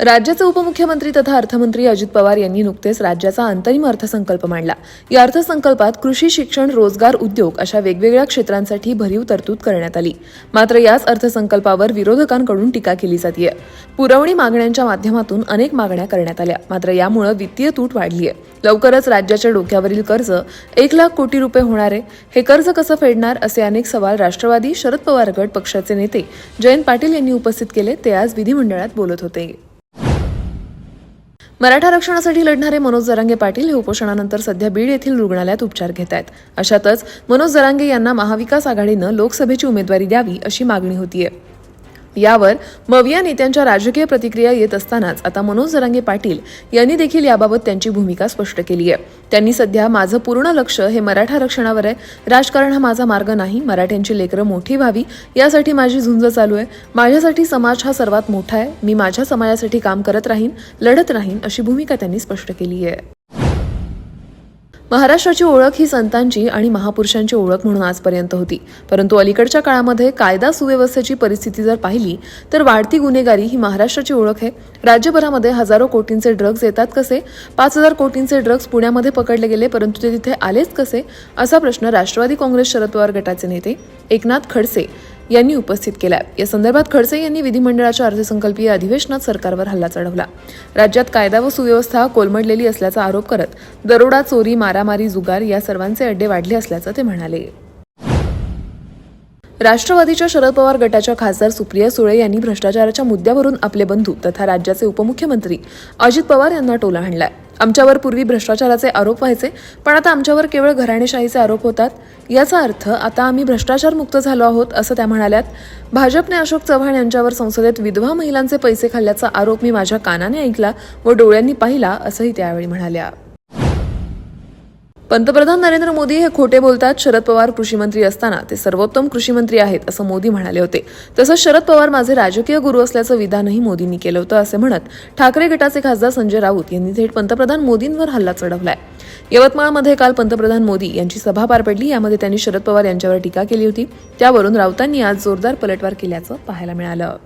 राज्याचे उपमुख्यमंत्री तथा अर्थमंत्री अजित पवार यांनी नुकतेच राज्याचा अंतरिम अर्थसंकल्प मांडला. या अर्थसंकल्पात कृषी शिक्षण रोजगार उद्योग अशा वेगवेगळ्या क्षेत्रांसाठी भरीव तरतूद करण्यात आली. मात्र याच अर्थसंकल्पावर विरोधकांकडून टीका केली जाते पुरवणी मागण्यांच्या माध्यमातून अनेक मागण्या करण्यात आल्या. मात्र यामुळे वित्तीय तूट वाढली आहे लवकरच राज्याच्या डोक्यावरील कर्ज एक लाख कोटी रुपये होणार आहे. हे कर्ज कसं फेडणार असे अनेक सवाल राष्ट्रवादी शरद पवार गट पक्षाचे नेते जयंत पाटील यांनी उपस्थित केले ते आज विधिमंडळात बोलत होते. मराठा आरक्षणासाठी लढणारे मनोज जरांगे पाटील हे उपोषणानंतर सध्या बीड येथील रुग्णालयात उपचार घेत आहेत. अशातच मनोज जरांगे यांना महाविकास आघाडीनं लोकसभेची उमेदवारी द्यावी अशी मागणी होतीये. यावर मविया नेत्यांच्या राजकीय प्रतिक्रिया येत असतानाच आता मनोज जरांगे पाटील यांनी देखील याबाबत त्यांची भूमिका स्पष्ट केली आहे. त्यांनी सध्या माझं पूर्ण लक्ष हे मराठा रक्षणावर आहे. राजकारण हा माझा मार्ग नाही. मराठ्यांची लेकरं मोठी व्हावी यासाठी माझी झुंज चालू आहे. माझ्यासाठी समाज हा सर्वात मोठा आहे. मी माझ्या समाजासाठी काम करत राहीन लढत राहीन अशी भूमिका त्यांनी स्पष्ट केली आहे. महाराष्ट्राची ओळख ही संतांची आणि महापुरुषांची ओळख म्हणून आजपर्यंत होती. परंतु अलीकडच्या काळामध्ये कायदा सुव्यवस्थेची परिस्थिती जर पाहिली तर वाढती गुन्हेगारी ही महाराष्ट्राची ओळख आहे. राज्यभरामध्ये हजारो कोटींचे ड्रग्ज येतात कसे? पाच हजार कोटींचे ड्रग्ज पुण्यामध्ये पकडले गेले परंतु ते तिथे आलेच कसे? असा प्रश्न राष्ट्रवादी काँग्रेस शरद पवार गटाचे नेते एकनाथ खडसे यांनी उपस्थित केला या संदर्भात खडसे यांनी विधिमंडळाच्या अर्थसंकल्पीय अधिवेशनात सरकारवर हल्ला चढवला. राज्यात कायदा व सुव्यवस्था कोलमडलेली असल्याचा आरोप करत दरोडा चोरी मारामारी जुगार या सर्वांचे अड्डे वाढले असल्याचं ते म्हणाले. राष्ट्रवादीच्या शरद पवार गटाच्या खासदार सुप्रिया सुळे यांनी भ्रष्टाचाराच्या मुद्द्यावरून आपले बंधू तथा राज्याचे उपमुख्यमंत्री अजित पवार यांना टोला आणलाय. आमच्यावर पूर्वी भ्रष्टाचाराचे आरोप व्हायचे पण आता आमच्यावर केवळ घराणेशाहीचे आरोप होतात. याचा अर्थ आता आम्ही भ्रष्टाचार मुक्त झालो आहोत असं त्या म्हणाल्यात. भाजपने अशोक चव्हाण यांच्यावर संसदेत विधवा महिलांचे पैसे खाल्ल्याचा आरोप मी माझ्या कानाने ऐकला व डोळ्यांनी पाहिला असंही त्यावेळी म्हणाल्या. पंतप्रधान नरेंद्र मोदी हे खोटे बोलतात. शरद पवार कृषी मंत्री असताना ते सर्वोत्तम कृषी मंत्री आहेत असं मोदी म्हणाले होते. तसंच शरद पवार माझे राजकीय गुरु असल्याचं विधानही मोदींनी केलं होतं असे म्हणत ठाकरे गटाचे खासदार संजय राऊत यांनी थेट पंतप्रधान मोदींवर हल्ला चढवलाय. यवतमाळमध्ये काल पंतप्रधान मोदी यांची सभा पार पडली. यामध्ये त्यांनी शरद पवार यांच्यावर टीका केली होती. त्यावरून राऊतांनी आज जोरदार पलटवार केल्याचं पाहायला मिळालं.